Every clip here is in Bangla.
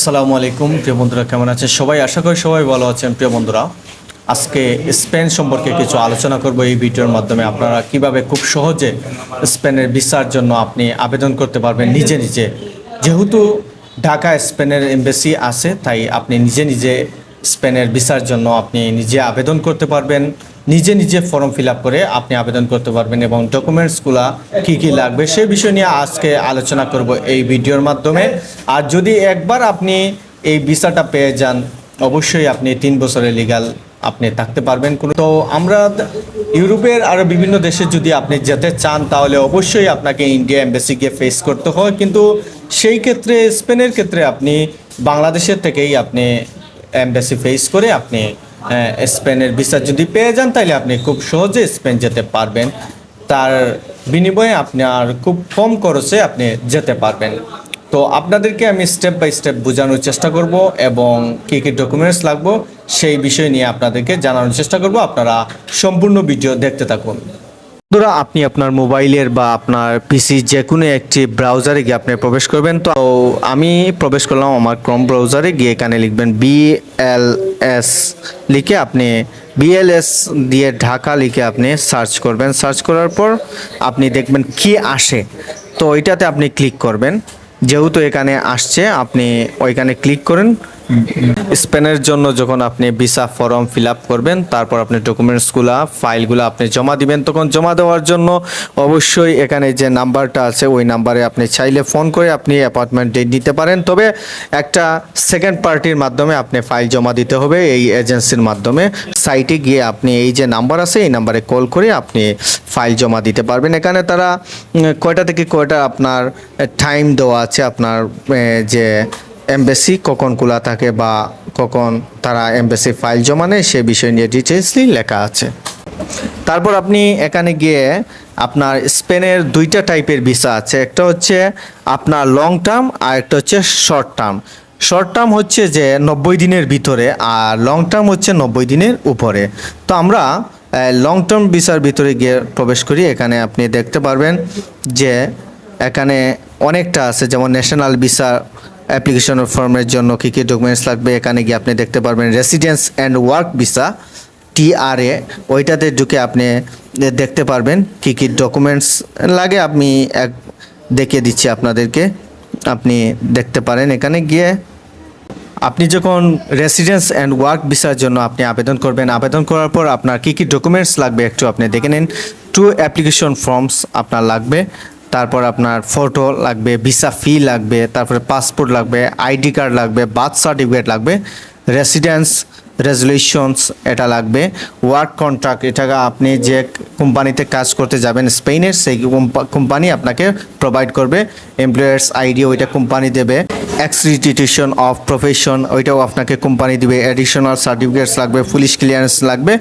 আসসালামু আলাইকুম, প্রিয় বন্ধুরা, কেমন আছেন সবাই? আশা করি সবাই ভালো আছেন, প্রিয় বন্ধুরা। আজকে স্পেন সম্পর্কে কিছু আলোচনা করব এই ভিডিওর মাধ্যমে। আপনারা কীভাবে খুব সহজে স্পেনের ভিসার জন্য আপনি আবেদন করতে পারবেন নিজে নিজে। যেহেতু ঢাকা স্পেনের এমবেসি আছে, তাই আপনি নিজে নিজে স্পেনের ভিসার জন্য আপনি নিজে আবেদন করতে পারবেন। নিজে নিজে ফর্ম ফিল করে আপনি আবেদন করতে পারবেন এবং ডকুমেন্টসগুলো কী কী লাগবে সে বিষয় নিয়ে আজকে আলোচনা করব এই ভিডিওর মাধ্যমে। আর যদি একবার আপনি এই ভিসাটা পেয়ে যান, অবশ্যই আপনি তিন বছরের লিগাল আপনি থাকতে পারবেন। কোনো তো আমরা ইউরোপের আরও বিভিন্ন দেশে যদি আপনি যেতে চান, তাহলে অবশ্যই আপনাকে ইন্ডিয়া এম্বাসি গিয়ে ফেস করতে হয়। কিন্তু সেই ক্ষেত্রে স্পেনের ক্ষেত্রে আপনি বাংলাদেশের থেকেই আপনি এম্বাসি ফেস করে আপনি স্পেনের ভিসা যদি পেয়ে যান, তাহলে আপনি খুব সহজে স্পেন যেতে পারবেন। তার বিনিময়ে আপনি আর খুব কম খরচে আপনি যেতে পারবেন। তো আপনাদেরকে আমি স্টেপ বাই স্টেপ বোঝানোর চেষ্টা করব এবং কী কী ডকুমেন্টস লাগবো সেই বিষয় নিয়ে আপনাদেরকে জানানোর চেষ্টা করব। আপনারা সম্পূর্ণ ভিডিও দেখতে থাকুন। বন্ধুরা, আপনি আপনার মোবাইলের বা আপনার পিসি যে কোনো একটি ব্রাউজারে গিয়ে আপনি প্রবেশ করবেন। তো আমি প্রবেশ করলাম আমার ক্রম ব্রাউজারে গিয়ে এখানে লিখবেন বিএলএস লিখে আপনি বিএলএস দিয়ে ঢাকা লিখে আপনি সার্চ করবেন। সার্চ করার পর আপনি দেখবেন কি আসে। তো ওইটাতে আপনি ক্লিক করবেন। যেহেতু এখানে আসছে, আপনি ওইখানে ক্লিক করেন। স্পেনের জন্য যখন আপনি ভিসা ফর্ম ফিল আপ করবেন, তারপর আপনি ডকুমেন্টসগুলো, ফাইলগুলো আপনি জমা দিবেন, তখন জমা দেওয়ার জন্য অবশ্যই এখানে যে নাম্বারটা আছে, ওই নাম্বারে আপনি চাইলে ফোন করে আপনি অ্যাপয়েন্টমেন্ট ডেট নিতে পারেন। তবে একটা সেকেন্ড পার্টির মাধ্যমে আপনি ফাইল জমা দিতে হবে, এই এজেন্সির মাধ্যমে। সাইটে গিয়ে আপনি এই যে নাম্বার আছে, এই নাম্বারে কল করে আপনি ফাইল জমা দিতে পারবেন। এখানে তারা কয়টা থেকে কয়টা আপনার টাইম দেওয়া আছে, আপনার যে এমবেসি কখন খোলা থাকে বা কখন তারা এমবেসি ফাইল জমা নেয় সে বিষয় নিয়ে ডিটেলসলি লেখা আছে। তারপর আপনি এখানে গিয়ে আপনার স্পেনের দুইটা টাইপের ভিসা আছে। একটা হচ্ছে আপনার লং টার্ম আর একটা হচ্ছে শর্ট টার্ম। শর্ট টার্ম হচ্ছে যে নব্বই দিনের ভিতরে আর লং টার্ম হচ্ছে নব্বই দিনের উপরে। তো আমরা লং টার্ম ভিসার ভিতরে গিয়ে প্রবেশ করি। এখানে আপনি দেখতে পারবেন যে এখানে অনেকটা আছে। যেমন ন্যাশনাল ভিসা অ্যাপ্লিকেশন ফর্মের জন্য কী কী ডকুমেন্টস লাগবে? এখানে গিয়ে আপনি দেখতে পারবেন residence and work visa TRA ওইটাতে ঢুকে আপনি দেখতে পারবেন কী কী ডকুমেন্টস লাগে। আমি এক দেখিয়ে দিচ্ছি আপনাদেরকে। আপনি দেখতে পারেন এখানে গিয়ে। আপনি যখন রেসিডেন্স অ্যান্ড ওয়ার্ক ভিসার জন্য আপনি আবেদন করবেন, আবেদন করার পর আপনার কী কী ডকুমেন্টস লাগবে একটু আপনি দেখে নিন। টু অ্যাপ্লিকেশন ফর্মস আপনার লাগবে। তারপর আপনার ফটো লাগবে ভিসা ফি লাগবে, তারপরে পাসপোর্ট লাগবে আইডি কার্ড লাগবে বার্থ সার্টিফিকেট লাগবে রেসিডেন্স রেজলিউশনস এটা লাগবে। ওয়ার্ক কন্ট্রাক্ট এটা আপনি যে কোম্পানিতে কাজ করতে যাবেন স্পেনের সেই কোম্পানি আপনাকে প্রোভাইড করবে। এমপ্লয়ার্স আইডি ওইটা কোম্পানি দেবে। এক্সিটিউশন অফ প্রফেশন ওইটাও আপনাকে কোম্পানি দিবে। অ্যাডিশনাল সার্টিফিকেটস লাগবে পুলিশ ক্লিয়ারেন্স লাগবে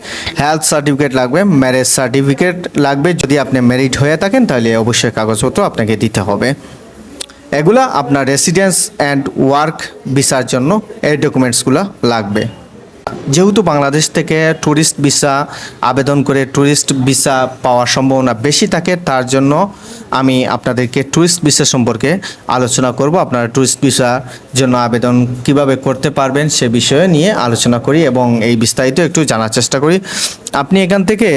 হেলথ সার্টিফিকেট লাগবে ম্যারেজ সার্টিফিকেট লাগবে। যদি আপনি ম্যারিড হয়ে থাকেন, তাহলে অবশ্যই কাগজপত্র আপনাকে দিতে হবে। এগুলা আপনার রেসিডেন্স অ্যান্ড ওয়ার্ক ভিসার জন্য এই ডকুমেন্টসগুলো লাগবে। যেহেতু বাংলাদেশ থেকে ট্যুরিস্ট ভিসা আবেদন করে ট্যুরিস্ট ভিসা পাওয়ার সম্ভাবনা বেশি থাকে, তার জন্য আমি আপনাদেরকে ট্যুরিস্ট ভিসা সম্পর্কে আলোচনা করব। আপনারা ট্যুরিস্ট ভিসার জন্য আবেদন কীভাবে করতে পারবেন সে বিষয়ে নিয়ে আলোচনা করি এবং এই বিস্তারিত একটু জানার চেষ্টা করি। আপনি এখান থেকে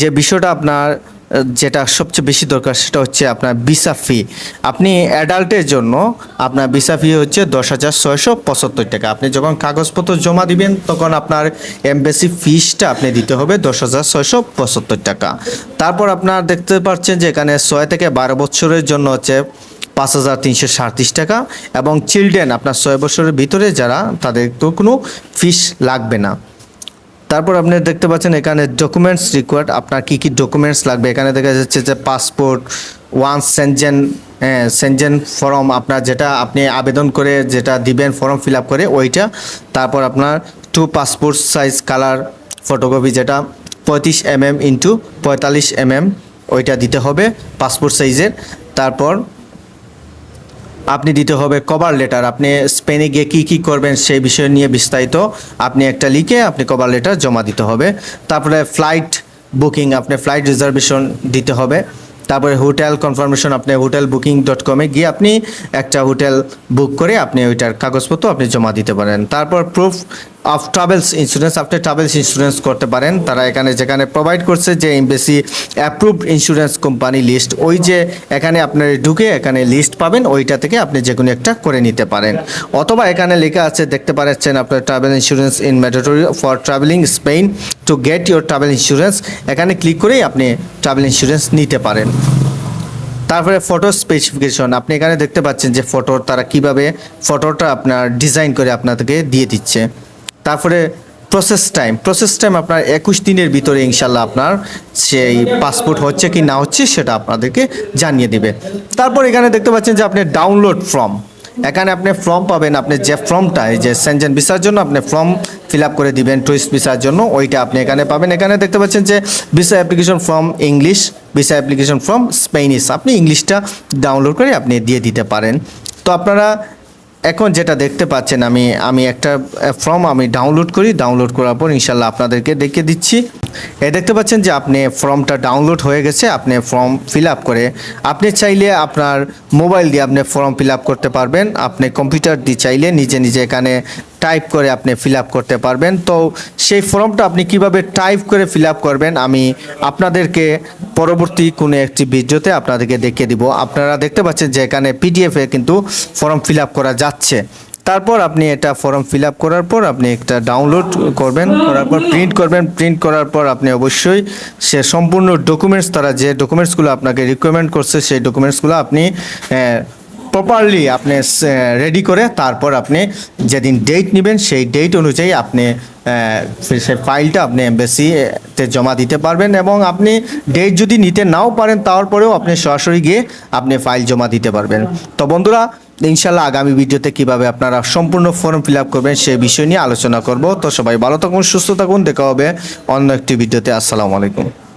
যে বিষয়টা আপনার যেটা সবচেয়ে বেশি দরকার সেটা হচ্ছে আপনার ভিসা ফি আপনি অ্যাডাল্টের জন্য আপনার ভিসা ফি হচ্ছে দশ হাজার ছয়শো পঁচাত্তর টাকা। আপনি যখন কাগজপত্র জমা দিবেন, তখন আপনার এমবেসি ফিসটা আপনি দিতে হবে দশ হাজার ছয়শো পঁচাত্তর টাকা। তারপর আপনার দেখতে পাচ্ছেন যে এখানে ছয় থেকে বারো বছরের জন্য হচ্ছে পাঁচ হাজার তিনশো সাঁত্রিশ টাকা এবং চিলড্রেন আপনার ছয় বছরের ভিতরে যারা, তাদের তো কোনো ফিস লাগবে না। তারপর আপনি দেখতে পাচ্ছেন এখানে ডকুমেন্টস রিকোয়ার্ড আপনার কি কি ডকুমেন্টস লাগবে? এখানে দেখা যাচ্ছে যে passport one Schengen Schengen form আপনার যেটা আপনি আবেদন করে যেটা দিবেন ফর্ম ফিল আপ করে, ওইটা। তারপর আপনার two passport size colour photocopy যেটা, পঁয়ত্রিশ এম এম ইন্টু পঁয়তাল্লিশ এম এম ওইটা দিতে হবে পাসপোর্ট সাইজের তারপর আপনি দিতে হবে কভার লেটার আপনি স্পেনে গিয়ে কী কী করবেন সেই বিষয় নিয়ে বিস্তারিত আপনি একটা লিখে আপনি কভার লেটার জমা দিতে হবে। তারপরে ফ্লাইট বুকিং আপনি ফ্লাইট রিজার্ভেশন দিতে হবে। তারপরে হোটেল কনফার্মেশন আপনি হোটেল বুকিং ডট কমে গিয়ে আপনি একটা হোটেল বুক করে আপনি ওইটার কাগজপত্র আপনি জমা দিতে পারেন। তারপর প্রুফ অফ ট্রাভেলস ইন্স্যুরেন্স আপনি ট্রাভেলস ইন্স্যুরেন্স করতে পারেন, তারা এখানে যেখানে প্রোভাইড করছে যে embassy approved insurance company list ওই যে এখানে আপনার ঢুকে এখানে লিস্ট পাবেন, ওইটা থেকে আপনি যে কোনো একটা করে নিতে পারেন। অথবা এখানে লেখা আছে, দেখতে পাচ্ছেন আপনার travel insurance in mandatory for travelling Spain to get your travel insurance এখানে ক্লিক করেই আপনি ট্রাভেল ইন্স্যুরেন্স নিতে পারেন। তারপরে ফটো স্পেসিফিকেশন আপনি এখানে দেখতে পাচ্ছেন যে ফটো তারা কীভাবে ফটোটা আপনার ডিজাইন করে আপনাদেরকে দিয়ে দিচ্ছে। তারপরে প্রসেস টাইম প্রসেস টাইম আপনার একুশ দিনের ভিতরে ইনশাল্লাহ আপনার সেই পাসপোর্ট হচ্ছে কি না হচ্ছে সেটা আপনাদেরকে জানিয়ে দিবে। তারপর এখানে দেখতে পাচ্ছেন যে আপনি ডাউনলোড ফর্ম এখানে আপনি ফর্ম পাবেন, আপনি যে ফর্মটা এই যে সেনজেন ভিসার জন্য আপনি ফর্ম ফিল আপ করে দিবেন টুরিস্ট ভিসার জন্য, ওইটা আপনি এখানে পাবেন। এখানে দেখতে পাচ্ছেন যে visa application form English visa application form Spanish আপনি ইংলিশটা ডাউনলোড করে আপনি দিয়ে দিতে পারেন। তো আপনারা এখন যেটা দেখতে পাচ্ছেন আমি আমি একটা ফর্ম আমি ডাউনলোড করি ডাউনলোড করার পর ইনশাল্লাহ আপনাদেরকে দেখে দিচ্ছি। এ দেখতে পাচ্ছেন যে আপনি ফর্মটা ডাউনলোড হয়ে গেছে, আপনি ফর্ম ফিল আপ করে আপনি চাইলে আপনার মোবাইল দিয়ে আপনি ফর্ম ফিল আপ করতে পারবেন। আপনি কম্পিউটার দিয়ে চাইলে নিজে নিজে এখানে টাইপ করে আপনি ফিল আপ করতে পারবেন। তো সেই ফর্মটা আপনি কীভাবে টাইপ করে ফিল আপ করবেন, আমি আপনাদেরকে পরবর্তী কোনো একটি ভিডিওতে আপনাদেরকে দেখিয়ে দিব। আপনারা দেখতে পাচ্ছেন যে এখানে পিডিএফে কিন্তু ফর্ম ফিল আপ করা যাচ্ছে। তারপর আপনি এটা ফর্ম ফিল আপ করার পর আপনি একটা ডাউনলোড করবেন, করার পর প্রিন্ট করবেন প্রিন্ট করার পর আপনি অবশ্যই সে সম্পূর্ণ ডকুমেন্টস তারা যে ডকুমেন্টসগুলো আপনাকে রিকমেন্ড করছে, সেই ডকুমেন্টসগুলো আপনি প্রপারলি আপনি রেডি করে তারপর আপনি যেদিন ডেট নেবেন, সেই ডেট অনুযায়ী আপনি সেই ফাইলটা আপনি এমবেসিতে জমা দিতে পারবেন এবং আপনি ডেট যদি নিতে নাও পারেন, তারপরেও আপনি সরাসরি গিয়ে আপনি ফাইল জমা দিতে পারবেন। তো বন্ধুরা ইনশাল্লাহ আগামী ভিডিওতে কীভাবে আপনারা সম্পূর্ণ ফর্ম ফিল আপ করবেন সে বিষয় নিয়ে আলোচনা করব। তো সবাই ভালো থাকুন, সুস্থ থাকুন, দেখা হবে অন্য একটি ভিডিওতে। আসসালামু আলাইকুম।